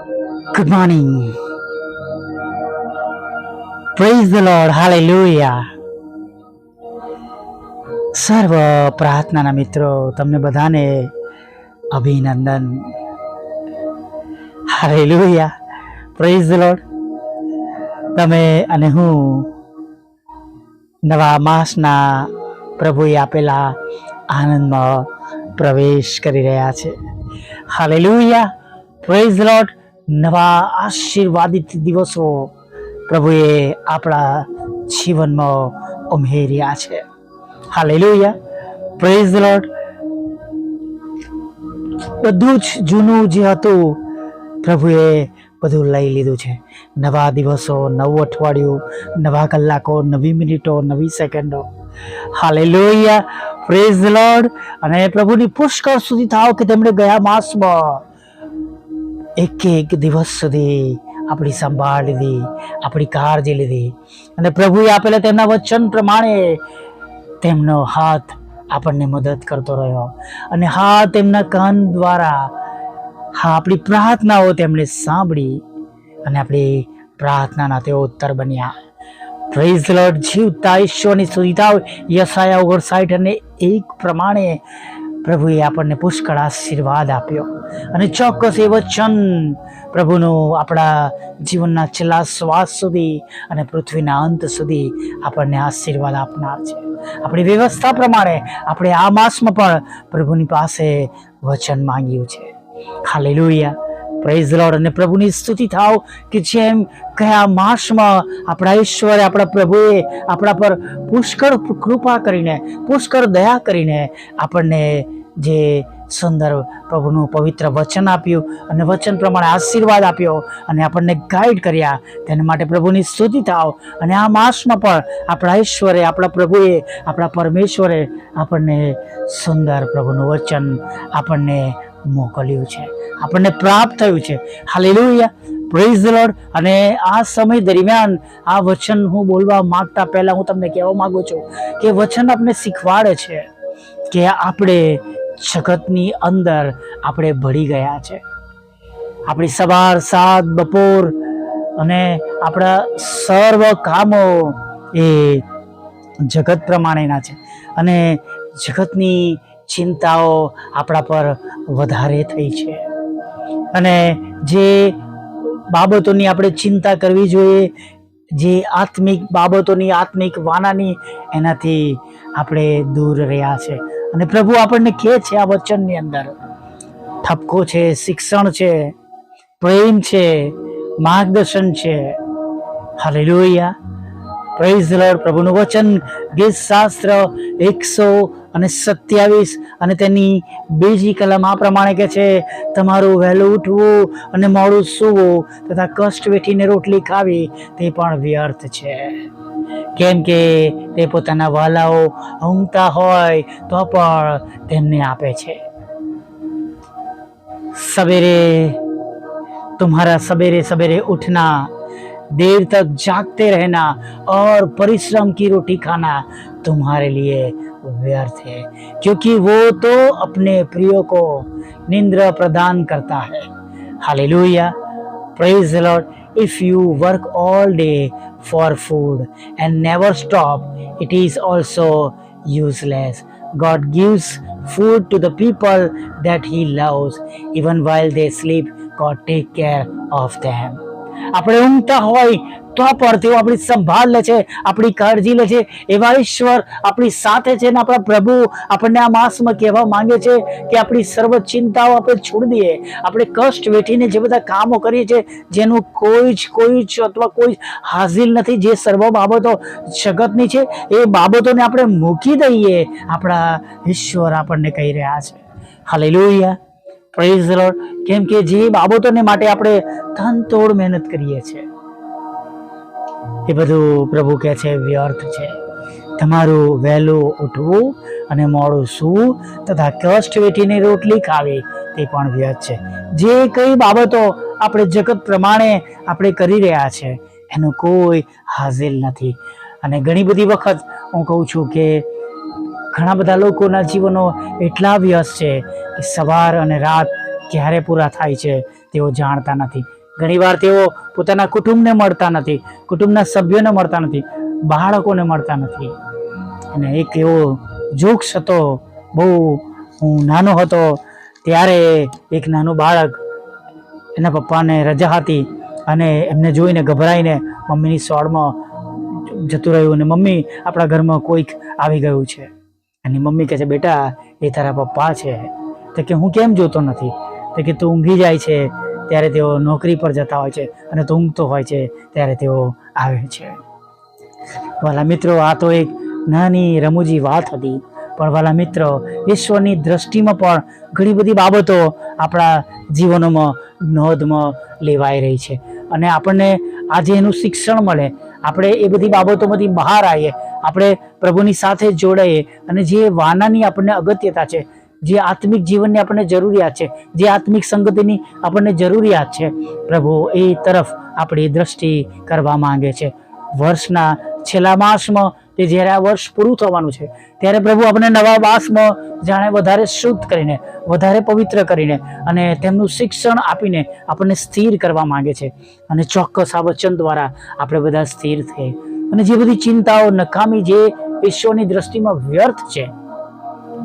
Good morning. Praise the Lord. Hallelujah. સર્વ પ્રાર્થનાના મિત્રો, તમને બધાને અભિનંદન હાલેલુયા પ્રેઝ ધ લોર્ડ તમે અને હું નવા માસના પ્રભુએ આપેલા આનંદમાં પ્રવેશ કરી રહ્યા છે હાલેલુયા પ્રેઝ ધ લોર્ડ નવા આશીર્વાદિત દિવસો પ્રભુએ આપણા જીવનમાં ઉમેર્યા છે. હાલેલુયા. પ્રેઝ ધ લોર્ડ બધું જ જૂનું જે હતું, પ્રભુએ બધું લઈ લીધું છે. નવા દિવસો, નવું અઠવાડિયું, નવા કલાકો, નવી મિનિટો, નવી સેકન્ડો. હાલે લોહિયા પ્રેઝ લોર્ડ અને પ્રભુની પુષ્કળ સુધી થાવ કે તેમણે ગયા માસમાં એક એક દિવસ સુધી આપણી સંભાળ લીધી, આપણી કાળજી લીધી. અને પ્રભુએ આપેલા તેમના વચન પ્રમાણે તેમનો હાથ આપણને મદદ કરતો રહ્યો. અને હા, તેમના કાન દ્વારા હા, આપણી પ્રાર્થનાઓ તેમણે સાંભળી અને આપણી પ્રાર્થનાના તેઓ ઉત્તર બન્યા. પ્રેઝ લોર્ડ જીવતા ઈશ્વરની સુવિધાઓ યસાયા ઓગણસાઠ અને એક પ્રમાણે પ્રભુએ આપણને પુષ્કળ આશીર્વાદ આપ્યો અને ચોક્કસ એ વચન પ્રભુનો આપણા જીવનના છેલ્લા શ્વાસ સુધી અને પૃથ્વીના અંત સુધી આપણને આશીર્વાદ આપનાર છે. આપણી વ્યવસ્થા પ્રમાણે આપણે આ માસમાં પણ પ્રભુની પાસે વચન માંગ્યું છે. હાલેલુયા. પ્રેઝ લોર્ડ અને પ્રભુની સ્તુતિ થાવ કે જેમ કયા માસમાં આપણા ઈશ્વરે આપણા પ્રભુએ આપણા પર પુષ્કળ કૃપા કરીને, પુષ્કળ દયા કરીને આપણને જે સુંદર પ્રભુનું પવિત્ર વચન આપ્યું અને વચન પ્રમાણે આશીર્વાદ આપ્યો અને આપણને ગાઈડ કર્યા, તેના માટે પ્રભુની સ્તુતિ થાવ અને આ માસમાં પણ આપણા ઈશ્વરે, આપણા પ્રભુએ, આપણા પરમેશ્વરે આપણને સુંદર પ્રભુનું વચન આપણને મોકલ્યું છે. આપણને પ્રાપ્ત થયું છે. હાલેલુયા પ્રેઝ લોર્ડ અને આ સમય દરમિયાન આ વચન હું બોલવા માંગતા પહેલા હું તમને કહેવા માંગુ છું કે વચન આપણે શીખવાડે છે કે આપણે જગતની અંદર આપણે ભળી ગયા છે. આપણી સવાર સાત બપોર અને આપણા સર્વ કામો એ જગત પ્રમાણેના છે. અને જગતની ચિંતાઓ આપણા પર વધારે થઈ છે. અને જે બાબતોની આપણે ચિંતા કરવી જોઈએ, જે આત્મિક બાબતોની, આત્મિક વાનાની, એનાથી આપણે દૂર રહ્યા છે. અને પ્રભુ આપણને કહે છે આ વચનની અંદર, ઠપકો છે, શિક્ષણ છે, પ્રેમ છે, માર્ગદર્શન છે. હાલેલુયા. પ્રેઝ લોર્ડ પ્રભુનું વચન, ગીત, શાસ્ત્ર, એકસો અને સત્યાવીસ. અને તેની બીજી કલમ આ પ્રમાણે કે છે, તમારું વહેલું ઉઠવું અને મોડું સૂવું તથા કષ્ટ વેઠીને રોટલી ખાવી, તે પણ વ્યર્થ છે. કેમ કે તે પોતાના વાલાઓ ઊંઘતા હોય, તો પણ તેમને આપે છે. સવેરે, તુમ્હારા સવેરે સવેરે ઉઠના देर तक जागते रहना और परिश्रम की रोटी खाना तुम्हारे लिए व्यर्थ है, क्योंकि वो तो अपने प्रियो को निंद्रा प्रदान करता है। Hallelujah. Praise lord if you work all day for food and never stop it is also useless God gives food to the people that he loves even while they sleep God take care of them આપણે ઊંઘતા હોય તો પણ તેઓ આપણી સંભાળ લે છે, આપણી કાળજી લે છે. એવા ઈશ્વર આપણી સાથે છે ને આપણા પ્રભુ આપણને આ માસમાં કહેવા માંગે છે કે આપણી સર્વ ચિંતાઓ આપણે છોડી દઈએ. આપણે કષ્ટ વેઠીને જે બધા કામો કરીએ છીએ, જેનું કોઈ જ કોઈ જ અથવા કોઈ હાજિર નથી, જે સર્વ બાબતો જગતની છે, એ બાબતોને આપણે મૂકી દઈએ. આપણા ઈશ્વર આપણને કહી રહ્યા છે. હાલેલુયા. પ્રેઝ લોર્ડ કેમ કે જે બાબતોને માટે આપણે તનતોડ મહેનત કરીએ છીએ. એ બધું પ્રભુ કહે છે, વ્યર્થ છે. તમારું વહેલું ઉઠવું અને મોડું સૂવું તથા કષ્ટ વેઠીને રોટલી ખાવી તે પણ વ્યર્થ છે. જે કઈ બાબતો આપણે જગત પ્રમાણે આપણે કરી રહ્યા છે, એનું કોઈ હાજિલ નથી. અને ઘણી બધી વખત હું કહું છું કે ઘણા બધા લોકોના જીવનો એટલા વ્યસ્ત છે કે સવાર અને રાત ક્યારે પૂરા થાય છે તેઓ જાણતા નથી. ઘણીવાર તેઓ પોતાના કુટુંબને મળતા નથી, કુટુંબના સભ્યોને મળતા નથી, બાળકોને મળતા નથી. અને એક એવો જોક્સ હતો, બહુ હું નાનો હતો, ત્યારે એક નાનું બાળક એના પપ્પાને રજા હતી અને એમને જોઈને ગભરાઈને મમ્મીની સોળમાં જતું રહ્યું અને મમ્મી, આપણા ઘરમાં કોઈક આવી ગયું છે. અને મમ્મી કહે છે, બેટા, એ તારા પપ્પા છે. તો કે, હું કેમ જોતો નથી? તો કે, તું ઊંઘી જાય છે, ત્યારે તેઓ નોકરી પર જતા હોય છે અને તું ઊંઘતો હોય છે, ત્યારે તેઓ આવે છે. વાલા મિત્રો, આ તો એક નાની રમૂજી વાત હતી, પણ વાલા મિત્રો, ઈશ્વરની દ્રષ્ટિમાં પણ ઘણી બધી બાબતો આપણા જીવનોમાં નોંધમાં લેવાઈ રહી છે. અને આપણને આજે એનું શિક્ષણ મળે. આપણે એ બધી બાબતોમાંથી બહાર આવીએ આપણે પ્રભુની સાથે જોડાઈએ અને જે વાનાની આપણને અગત્યતા છે, જે આત્મિક જીવનની આપણને જરૂરિયાત છે, જે આત્મિક સંગતિની આપણને જરૂરિયાત છે, પ્રભુ એ તરફ આપણી દ્રષ્ટિ કરવા માંગે છે. વર્ષના છેલ્લા માસમાં તે જ્યારે આ વર્ષ પૂરું થવાનું છે, ત્યારે પ્રભુ આપણને નવા માસમાં જાણે વધારે શુદ્ધ કરીને, વધારે પવિત્ર કરીને અને તેમનું શિક્ષણ આપીને આપણને સ્થિર કરવા માંગે છે. અને ચોક્કસ આ વચન દ્વારા આપણે બધા સ્થિર થઈએ. અને જે બધી ચિંતાઓ, નકામી જે ઈશ્વરની દ્રષ્ટિમાં વ્યર્થ છે,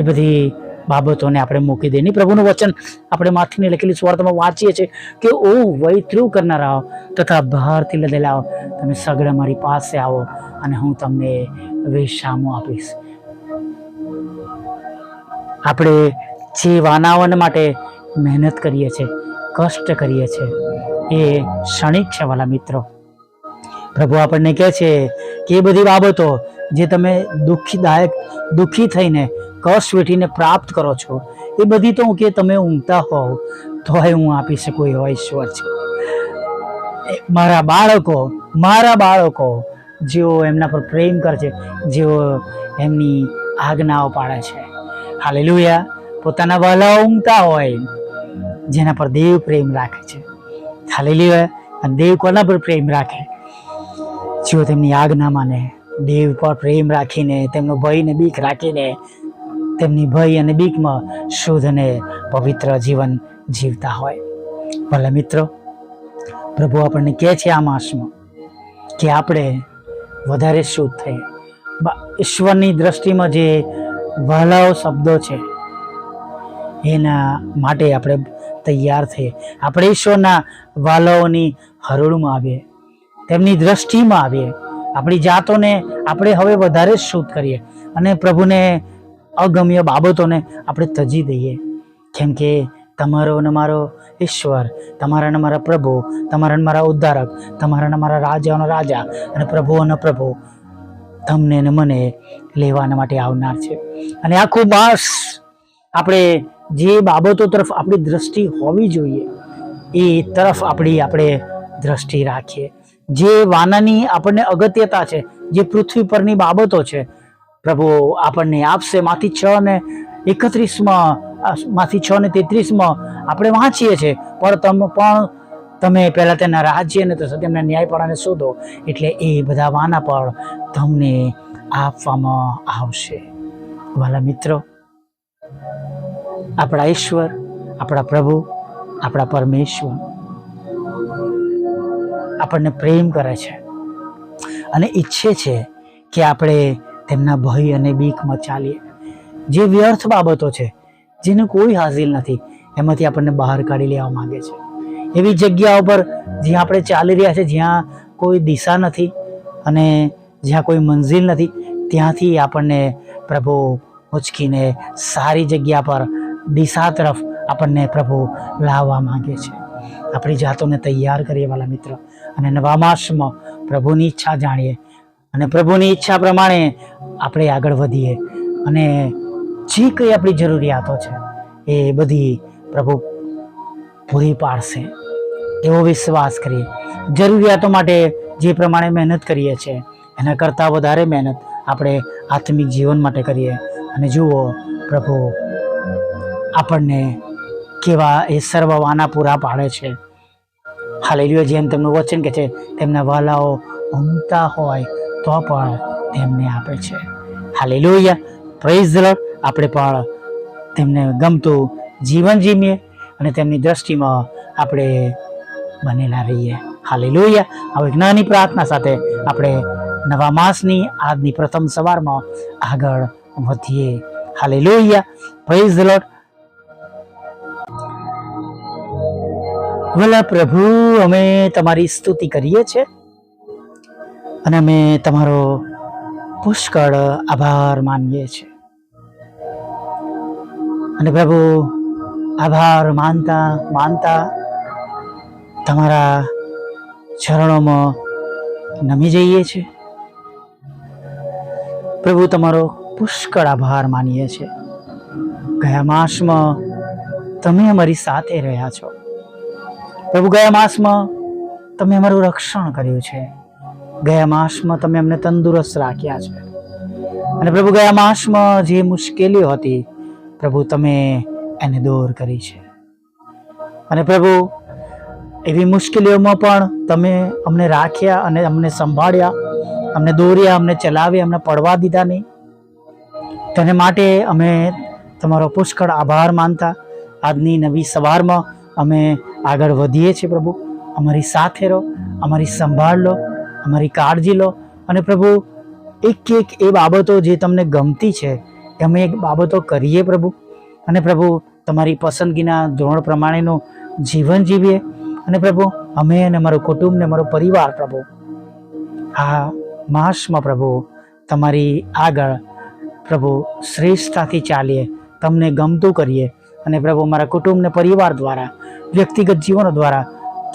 એ બધી બાબતોને આપણે મૂકી દઈએ પ્રભુનું વચન આપણે માથીને લખેલી સ્વાર્થમાં વાંચીએ છીએ કે, ઓ વૈતૃ કરનારાઓ તથા બહારથી લદેલાઓ, તમે સગડા મારી પાસે આવો અને હું તમને વેશામો આપીશ. આપણે જે વાનાવન માટે મહેનત કરીએ છીએ, કષ્ટ કરીએ છીએ, એ ક્ષણિક છે, વાલા મિત્રો. પ્રભુ આપણને કહે છે કે એ બધી બાબતો જે તમે દુઃખીદાયક, દુઃખી થઈને કશ વેઠીને પ્રાપ્ત કરો છો, એ બધી તો હું કે તમે ઊંઘતા હોવ, તોય હું આપી શકું એવો ઈશ્વર છે. મારા બાળકો મારા બાળકો, જેઓ એમના પર પ્રેમ કરે છે, જેઓ એમની આજ્ઞાઓ પાડે છે. હાલેલુયા. પોતાના વાલા ઊંઘતા હોય, જેના પર દેવ પ્રેમ રાખે છે. હાલેલુયા. અને દેવ કોના પર પ્રેમ રાખે? જેઓ તેમની આજ્ઞા માને દેવ પર પ્રેમ રાખીને, તેમનો ભય ને બીક રાખીને, તેમની ભય અને બીકમાં શુદ્ધ અને પવિત્ર જીવન જીવતા હોય. ભલે મિત્રો, પ્રભુ આપણને કહે છે આ માસમાં કે આપણે વધારે શુદ્ધ થઈએ. ઈશ્વરની દ્રષ્ટિમાં જે વહાલાઓ શબ્દો છે, એના માટે આપણે તૈયાર થઈએ. આપણે ઈશ્વરના વાલાઓની હરોળમાં આવીએ. તેમની દ્રષ્ટિમાં આવીએ. આપણી જાતોને આપણે હવે વધારે શુદ્ધ કરીએ અને પ્રભુને અગમ્ય બાબતોને આપણે તજી દઈએ. કેમ કે તમારો ને મારો ઈશ્વર, તમારા ને મારા પ્રભુ, તમારા ને મારા ઉદ્ધારક, તમારા ને મારા રાજાનો રાજા અને પ્રભુઓનો પ્રભુ તમને ને મને લેવાના માટે આવનાર છે. અને આખું માસ આપણે જે બાબતો તરફ આપણી દ્રષ્ટિ હોવી જોઈએ, એ તરફ આપણી આપણે દ્રષ્ટિ રાખીએ. જે વાનાની આપણને અગત્યતા છે, જે પૃથ્વી પરની બાબતો છે, પ્રભુ આપણને આપશે. માંથી છ ને એકત્રીસમાં માંથી છ ને તેત્રીસમાં આપણે વાંચીએ છીએ, પણ તમે પણ, તમે પહેલાં તેના રાજ્ય ને તો તેમના ન્યાયપણાને શોધો, એટલે એ બધા વાના પણ તમને આપવામાં આવશે. વાલા મિત્રો, આપણા ઈશ્વર, આપણા પ્રભુ, આપણા પરમેશ્વર આપણને પ્રેમ કરે છે. અને ઈચ્છે છે કે આપણે તેમના ભય અને બીકમાં ચાલીએ. જે વ્યર્થ બાબતો છે, જેને કોઈ હાસિલ નથી, એમાંથી આપણને બહાર કાઢી લેવા માંગે છે. એવી જગ્યાઓ પર જ્યાં આપણે ચાલી રહ્યા છે, જ્યાં કોઈ દિશા નથી અને જ્યાં કોઈ મંઝિલ નથી, ત્યાંથી આપણને પ્રભુ ઉચકીને સારી જગ્યા પર, દિશા તરફ આપણને પ્રભુ લાવવા માંગે છે. આપણી જાતોને તૈયાર કરીએ વાલા મિત્ર. અને નવા માસમાં પ્રભુની ઈચ્છા જાણીએ. અને પ્રભુની ઈચ્છા પ્રમાણે આપણે આગળ વધીએ. અને જે કંઈ આપણી જરૂરિયાતો છે, એ બધી પ્રભુ પૂરી પાડશે. એવો વિશ્વાસ કરીએ. જરૂરિયાતો માટે જે પ્રમાણે મહેનત કરીએ છીએ, એના કરતાં વધારે મહેનત આપણે આત્મિક જીવન માટે કરીએ. અને જુઓ, પ્રભુ આપણને કેવા એ સર્વવાના પૂરા પાડે છે. હાલેલુયા જેમ તેમનું વચન કે છે, તેમના વાલાઓ ઉમતા હોય તો પણ તેમને આપે છે. હાલેલુયા પ્રેઝ આપણે પણ તેમને ગમતું જીવન જીવીએ અને તેમની દ્રષ્ટિમાં આપણે બનેલા રહીએ. હાલે લોહિયા હવે જ્ઞાની પ્રાર્થના સાથે આપણે નવા માસની આજની પ્રથમ સવારમાં આગળ વધીએ. હાલે લોહિયા પ્રેઝ લોર્ડ ભલા પ્રભુ, અમે તમારી સ્તુતિ કરીએ છીએ અને અમે તમારો પુષ્કળ આભાર માનીએ છીએ. અને પ્રભુ, આભાર માનતા માનતા તમારા ચરણોમાં નમી જઈએ છીએ. પ્રભુ, તમારો પુષ્કળ આભાર માનીએ છીએ. ગયા માસમાં તમે અમારી સાથે રહ્યા છો. પ્રભુ, ગયા માસમાં તમે અમારું રક્ષણ કર્યું છે. ગયા માસમાં તમે અમને તંદુરસ્ત રાખ્યા છે. અને પ્રભુ, ગયા માસમાં જે મુશ્કેલીઓ હતી, પ્રભુ, તમે એને દૂર કરી છે. અને પ્રભુ, એવી મુશ્કેલીઓમાં પણ તમે અમને રાખ્યા અને અમને સંભાળ્યા, અમને દોર્યા, અમને ચલાવ્યા, અમને પડવા દીધા નહીં. તેને માટે અમે તમારો પુષ્કળ આભાર માનતા, આજની નવી સવારમાં અમે આગળ વધીએ છીએ પ્રભુ. અમારી સાથે રહો, અમારી સંભાળ લો, અમારી કાળજી લો. અને પ્રભુ, એક એક એ બાબતો જે તમને ગમતી છે એ અમે એક બાબતો કરીએ પ્રભુ. અને પ્રભુ, તમારી પસંદગીના ધોરણ પ્રમાણેનું જીવન જીવીએ. અને પ્રભુ, અમે અને અમારું કુટુંબ ને અમારો પરિવાર પ્રભુ, આ માસમાં પ્રભુ, તમારી આગળ પ્રભુ શ્રેષ્ઠતાથી ચાલીએ, તમને ગમતું કરીએ. અને પ્રભુ અમારા કુટુંબ ને પરિવાર દ્વારા, વ્યક્તિગત જીવનો દ્વારા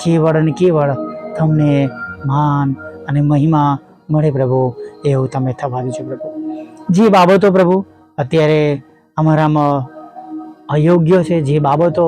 કેવળ અને કેવળ તમને માન અને મહિમા મળે પ્રભુ, એવું તમે થવા દેજો પ્રભુ. જે બાબતો પ્રભુ, અત્યારે અમારામાં અયોગ્ય છે, જે બાબતો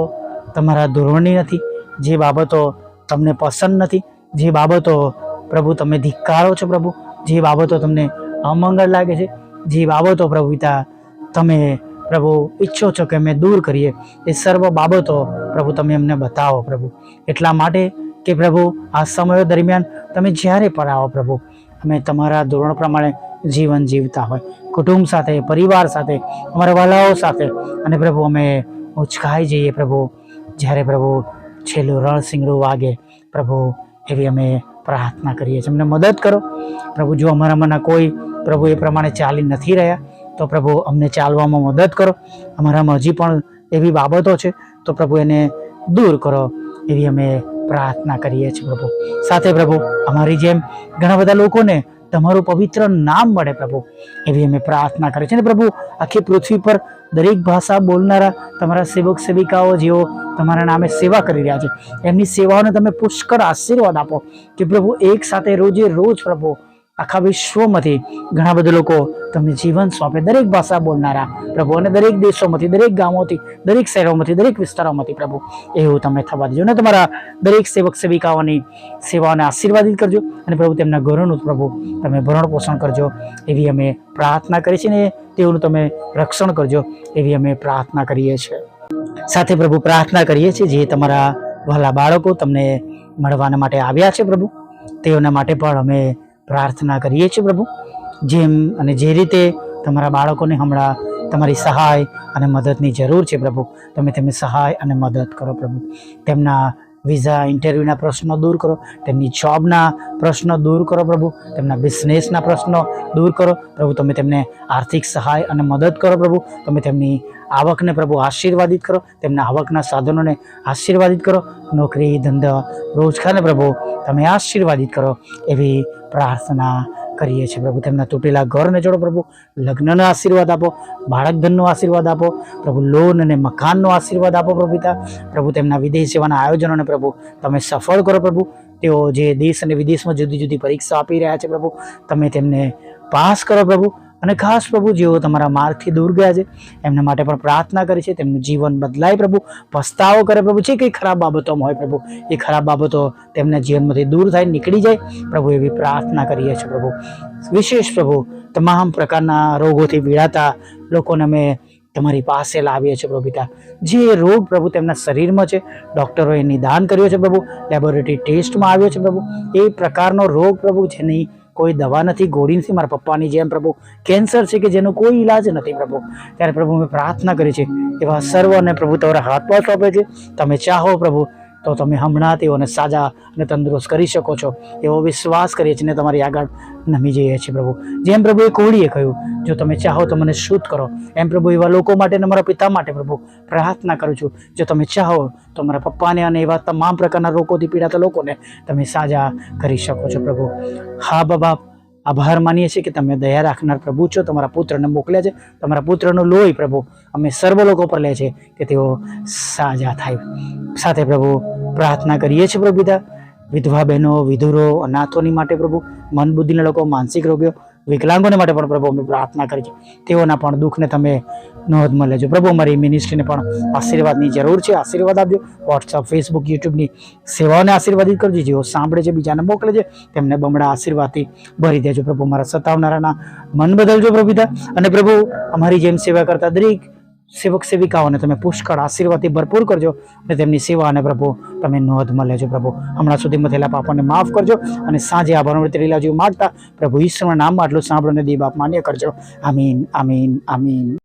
તમારા ધોરણની નથી, જે બાબતો તમને પસંદ નથી, જે બાબતો પ્રભુ તમે ધિક્કારો છો પ્રભુ, જે બાબતો તમને અમંગળ લાગે છે, જે બાબતો પ્રભુ પિતા તમે પ્રભુ, ઈચ્છો છો કે અમે દૂર કરીએ. એ સર્વ બાબતો પ્રભુ તમે અમને બતાવો પ્રભુ. એટલા માટે કે પ્રભુ, આ સમયો દરમિયાન તમે જ્યારે પણ આવો પ્રભુ, અમે તમારા ધોરણ પ્રમાણે જીવન જીવતા હોય. કુટુંબ સાથે, પરિવાર સાથે, અમારા વાલાઓ સાથે. અને પ્રભુ, અમે ઉચકાઈ જઈએ પ્રભુ. જ્યારે પ્રભુ છેલ્લું રણસિંગડું વાગે, પ્રભુ, એવી અમે પ્રાર્થના કરીએ છીએ. અમને મદદ કરો. પ્રભુ, જો અમારામાંના કોઈ પ્રભુ એ પ્રમાણે ચાલી નથી રહ્યા તો પ્રભુ અમને ચાલવામાં મદદ કરો. અમારામાં હજી પણ એવી બાબતો છે, તો પ્રભુ એને દૂર કરો એવી અમે પ્રાર્થના કરીએ છીએ પ્રભુ. સાથે પ્રભુ, અમારી જેમ ઘણા બધા લોકોને તમારું પવિત્ર નામ મળે પ્રભુ એવી અમે પ્રાર્થના કરીએ છીએ. અને પ્રભુ, આખી પૃથ્વી પર દરેક ભાષા બોલનારા તમારા સેવક સેવિકાઓ જેઓ તમારા નામે સેવા કરી રહ્યા છે, એમની સેવાઓને તમે પુષ્કળ આશીર્વાદ આપો કે પ્રભુ એક સાથે રોજે રોજ પ્રભુ આખા વિશ્વમાંથી ઘણા બધા લોકો તમને જીવન સોંપે. દરેક ભાષા બોલનારા પ્રભુ અને દરેક દેશોમાંથી, દરેક ગામોથી, દરેક શહેરોમાંથી, દરેક વિસ્તારોમાંથી પ્રભુ એવું તમે થવા દેજો. અને તમારા દરેક સેવક સેવિકાઓની સેવાઓને આશીર્વાદિત કરજો અને પ્રભુ તેમના ઘરોનું પ્રભુ તમે ભરણ પોષણ કરજો એવી અમે પ્રાર્થના કરીએ છીએ ને તેઓનું તમે રક્ષણ કરજો એવી અમે પ્રાર્થના કરીએ છીએ. સાથે પ્રભુ પ્રાર્થના કરીએ છીએ જે તમારા વહાલા બાળકો તમને મળવાના માટે આવ્યા છે પ્રભુ. તેઓના માટે પણ અમે પ્રાર્થના કરીએ છીએ પ્રભુ. જેમ અને જે રીતે તમારા બાળકોને હમણાં તમારી સહાય અને મદદની જરૂર છે પ્રભુ, તમે તેમની સહાય અને મદદ કરો પ્રભુ. તેમના વિઝા, ઇન્ટરવ્યૂના પ્રશ્નો દૂર કરો, તેમની જોબના પ્રશ્નો દૂર કરો પ્રભુ, તેમના બિઝનેસના પ્રશ્નો દૂર કરો. પ્રભુ, તમે તેમને આર્થિક સહાય અને મદદ કરો પ્રભુ. તમે તેમની આવકને પ્રભુ આશીર્વાદિત કરો, તેમના આવકના સાધનોને આશીર્વાદિત કરો. નોકરી, ધંધા, રોજગારને પ્રભુ તમે આશીર્વાદિત કરો એવી પ્રાર્થના કરીએ છીએ પ્રભુ, તેમના તૂટેલા ઘરને જોડો પ્રભુ, લગ્નનો આશીર્વાદ આપો બાળક ધનનો આશીર્વાદ આપો, પ્રભુ લોન અને મકાનનો આશીર્વાદ આપો પ્રભુતા પ્રભુ તેમના વિદેશ સેવાના આયોજનોને પ્રભુ તમે સફળ કરો પ્રભુ, તેઓ જે દેશ અને વિદેશમાં જુદી જુદી પરીક્ષા આપી રહ્યા છે પ્રભુ, તમે તેમને પાસ કરો પ્રભુ અને ખાસ પ્રભુ, જેઓ તમારા માર્ગથી દૂર ગયા છે, એમના માટે પણ પ્રાર્થના કરી છે, તેમનું જીવન બદલાય પ્રભુ, પસ્તાવો કરે પ્રભુ, જે કંઈ ખરાબ બાબતોમાં હોય પ્રભુ, એ ખરાબ બાબતો તેમના જીવનમાંથી દૂર થાય, નીકળી જાય, પ્રભુ એવી પ્રાર્થના કરીએ છીએ પ્રભુ. વિશેષ પ્રભુ તમામ પ્રકારના રોગોથી પીડાતા લોકોને અમે તમારી પાસે લાવીએ છીએ પ્રભુ જે રોગ પ્રભુ તેમના શરીરમાં છે, ડૉક્ટરોએ નિદાન કર્યો છે પ્રભુ, લેબોરેટરી ટેસ્ટમાં આવ્યો છે પ્રભુ. એ પ્રકારનો રોગ પ્રભુ જેની કોઈ દવા નથી ગોળી નથી મારા પપ્પાની જેમ પ્રભુ. કેન્સર છે કે જેનો કોઈ ઈલાજ નથી પ્રભુ. ત્યારે પ્રભુ મેં પ્રાર્થના કરી છે એવા સર્વને પ્રભુ તમારા હાથમાં સોંપે છે. તમે ચાહો પ્રભુ તો તમે હમણાં તેઓને સાજા અને તંદુરસ્ત કરી શકો છો. એવો વિશ્વાસ કરીએ છીએ તમારી આગળ નમી જઈએ છીએ પ્રભુ. જેમ પ્રભુ એ કોળીએ કહ્યું, જો તમે ચાહો તો મને શુદ્ધ કરો. એમ પ્રભુ એવા લોકો માટે અને મારા પિતા માટે પ્રભુ પ્રાર્થના કરું છું. જો તમે ચાહો તો મારા પપ્પાને અને એવા તમામ પ્રકારના રોગોથી પીડાતા લોકોને તમે સાજા કરી શકો છો પ્રભુ. હા બાબા આભાર માનીએ છીએ કે તમે દયા રાખનાર પ્રભુ છો, તમારા પુત્રને મોકલ્યા છે, તમારા પુત્રનું લોહી પ્રભુ અમે સર્વ લોકો પર લે છે કે તેઓ સાજા થાય. સાથે પ્રભુ, પ્રાર્થના કરીએ છીએ પ્રભુ વિધવા બહેનો, વિધુરો, અનાથોની માટે પ્રભુ મન બુદ્ધિના લોકો, માનસિક રોગીઓ વિકલાંગોને માટે પણ પ્રભુ અમે પ્રાર્થના કરી છે. તેઓના પણ દુઃખને તમે નોંધમાં લેજો. પ્રભુ, અમારી મિનિસ્ટ્રીને પણ આશીર્વાદની જરૂર છે. આશીર્વાદ આપજો. વોટ્સઅપ ફેસબુક યુટ્યુબની સેવાઓને આશીર્વાદિત કરજો. જેઓ સાંભળે છે, બીજાને મોકલે છે, તેમને બમણા આશીર્વાદથી ભરી દેજો. પ્રભુ મારા સતાવનારાના મન બદલજો પ્રભુતા અને પ્રભુ, અમારી જેમ સેવા કરતા દરેક સેવક સેવિકાઓને તમે પુષ્કળ આશીર્વાદથી ભરપૂર કરજો અને તેમની સેવા અને પ્રભુ તમે નોંધમાં લેજો પ્રભુ. હમણાં સુધીમાં થયેલા પાપાને માફ કરજો અને સાંજે આ ભરણવૃત્તિ લીલા જેવું માગતા પ્રભુ ઈશ્વરના નામમાં આટલું સાંભળો અને દીબાપ માન્ય કરજો. આમીન આમીન આમીન.